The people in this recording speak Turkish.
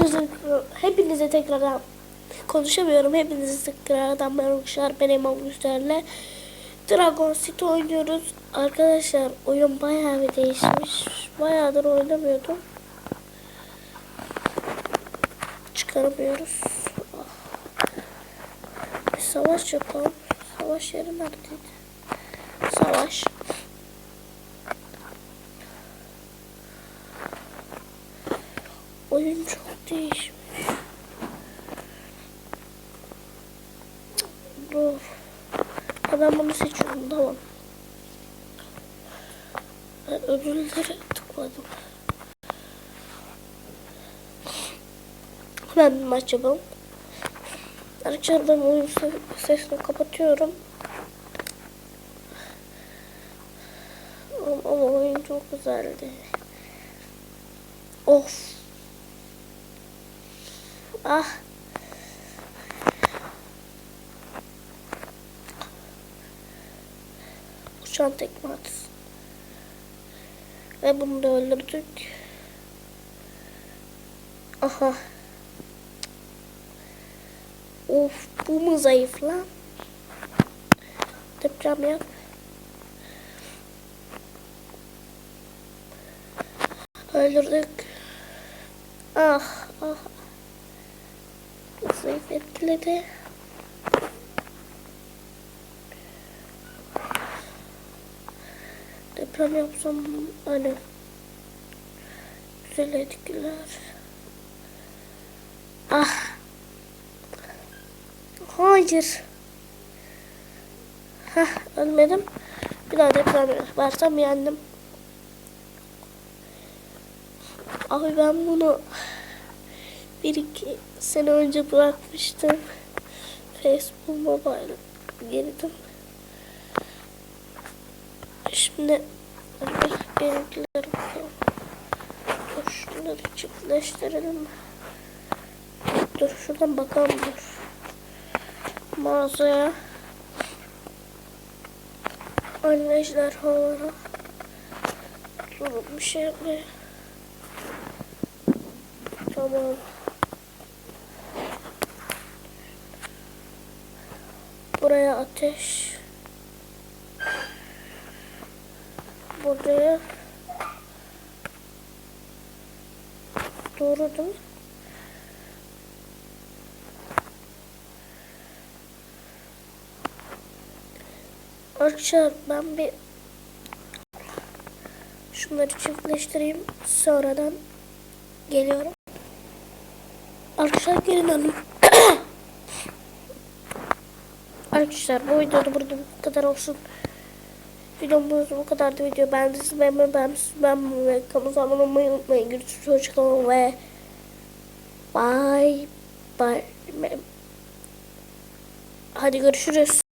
Hepinize, hepinize tekrardan konuşamıyorum. Hepinize tekrardan. Ben Emam Güzel'le Dragon City oynuyoruz. Arkadaşlar oyun bayağı bir değişmiş. Bayağıdır oynamıyordum. Çıkaramıyoruz. Bir savaş yapalım. Savaş yeri neredeydi? Savaş. Oyun çok değişmiş. Dur. Ben bunu seçiyorum tamam. Ben ödüllere tıkladım. Hemen bir maç yapalım. Arkadaşlar ben oyun se- sesini kapatıyorum. Ama oyun çok güzeldi. Of. Ah. Uçan tekme atsın. Ve bunu da öldürdük. Aha. Of bu mu zayıf lan? Deprem yap. Öldürdük. Ah ah. Zayıf etkiledi. Deprem yapsam hani güzel etkiler. Ah. Hayır. Hah ölmedim. Bir daha deprem yaparsam yendim. Abi ben bunu bir iki sene önce bırakmıştım. Facebook Mobile girdim. Şimdi. Dur şunları çiftleştirelim. Dur şuradan bakalım dur. Mağazaya. Anne ejderhalara. Dur bir şey yapmaya. Tamam. Buraya ateş. Buraya doğru değil mi? Arkadaşlar ben bir şunları çiftleştireyim. Sonradan geliyorum. Arkadaşlar gelin hanım. Arkadaşlar bu videoda burada bu kadar olsun. Videomuz bu kadardı. Video beğendiyseniz beğenmeyi beğenmişsiniz. Ben ve kanalımıza abone olmayı unutmayın. Görüşürüz. Hoşçakalın ve bye bye. Hadi görüşürüz.